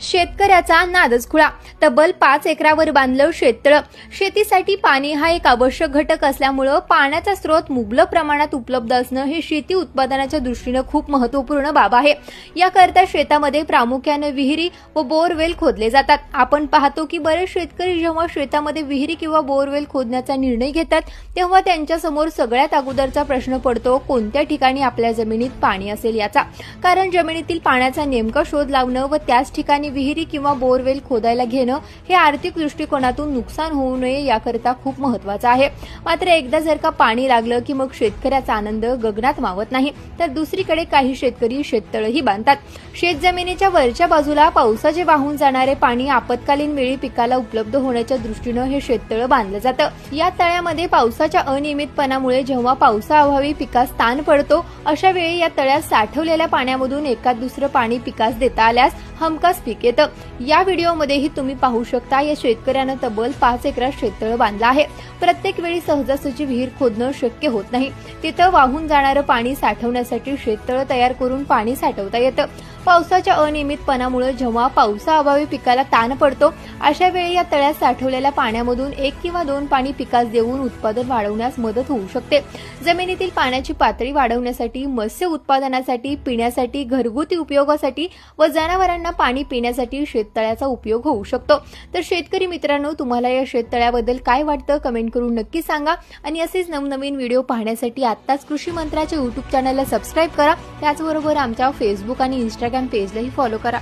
शेतकऱ्याचा नादच खुळा. तब्बल पाच एकरावर बांधलं शेततळ शेतीसाठी पाणी हा एक आवश्यक घटक असल्यामुळं पाण्याचा स्रोत मुबलक प्रमाणात उपलब्ध असणं हे शेती उत्पादनाच्या दृष्टीनं खूप महत्त्वपूर्ण बाब आहे. याकरता शेतामध्ये प्रामुख्याने विहिरी व बोरवेल खोदले जातात. आपण पाहतो की बरेच शेतकरी जेव्हा शेतामध्ये विहिरी किंवा बोरवेल खोदण्याचा निर्णय घेतात तेव्हा त्यांच्यासमोर सगळ्यात अगोदरचा प्रश्न पडतो कोणत्या ठिकाणी आपल्या जमिनीत पाणी असेल याचा? कारण जमिनीतील पाण्याचा नेमका शोध लावणं व त्याच ठिकाणी विहिरी किंवा बोरवेल खोदायला घेणं हे आर्थिक दृष्टिकोनातून नुकसान होऊ नये याकरिता खूप महत्वाचं आहे. मात्र एकदा जर का पाणी लागलं की मग शेतकऱ्याचा आनंद गगनात मावत नाही तर दुसरीकडे काही शेतकरी शेततळही बांधतात. शेतजमिनीच्या वरच्या बाजूला पावसाचे वाहून जाणारे पाणी आपत्कालीन वेळी पिकाला उपलब्ध होण्याच्या दृष्टीनं हे शेततळ बांधलं जातं. या तळ्यामध्ये पावसाच्या अनियमितपणामुळे जेव्हा पावसाअभावी पिकास ताण पडतो अशा वेळी या तळ्यात साठवलेल्या पाण्यामधून एकाद दुसरं पाणी पिकास देता आल्यास हमखास पीक येतं. या व्हिडिओमध्येही तुम्ही पाहू शकता या शेतकऱ्यानं तब्बल पाच एकरात शेततळ बांधला आहे. प्रत्येक वेळी सहजासहजी विहीर खोदणं शक्य होत नाही. तिथं वाहून जाणारं पाणी साठवण्यासाठी शेततळ तयार करून पाणी साठवता येतं. पावसाच्या अनियमितपणामुळे जेव्हा पावसाअभावी पिकाला ताण पडतो अशा वेळी या तळ्यात साठवलेल्या पाण्यामधून एक किंवा दोन पाणी पिकास देऊन उत्पादन वाढवण्यास मदत होऊ शकते. जमिनीतील पाण्याची पातळी वाढवण्यासाठी मत्स्य उत्पादनासाठी पिण्यासाठी घरगुती उपयोगासाठी व जनावरांना पाणी पिण्यासाठी शेततळ्याचा उपयोग होऊ शकतो. तर शेतकरी मित्रांनो तुम्हाला या शेततळ्याबद्दल काय वाटतं? कमेंट करून नक्की सांगा. आणि असेच नवनवीन व्हिडिओ पाहण्यासाठी आत्ताच कृषी मंत्राच्या युट्यूब चॅनलला सबस्क्राईब करा. त्याचबरोबर आमच्या फेसबुक आणि इंस्टाग्राम इंस्टाग्राम पेजलाही फॉलो करा.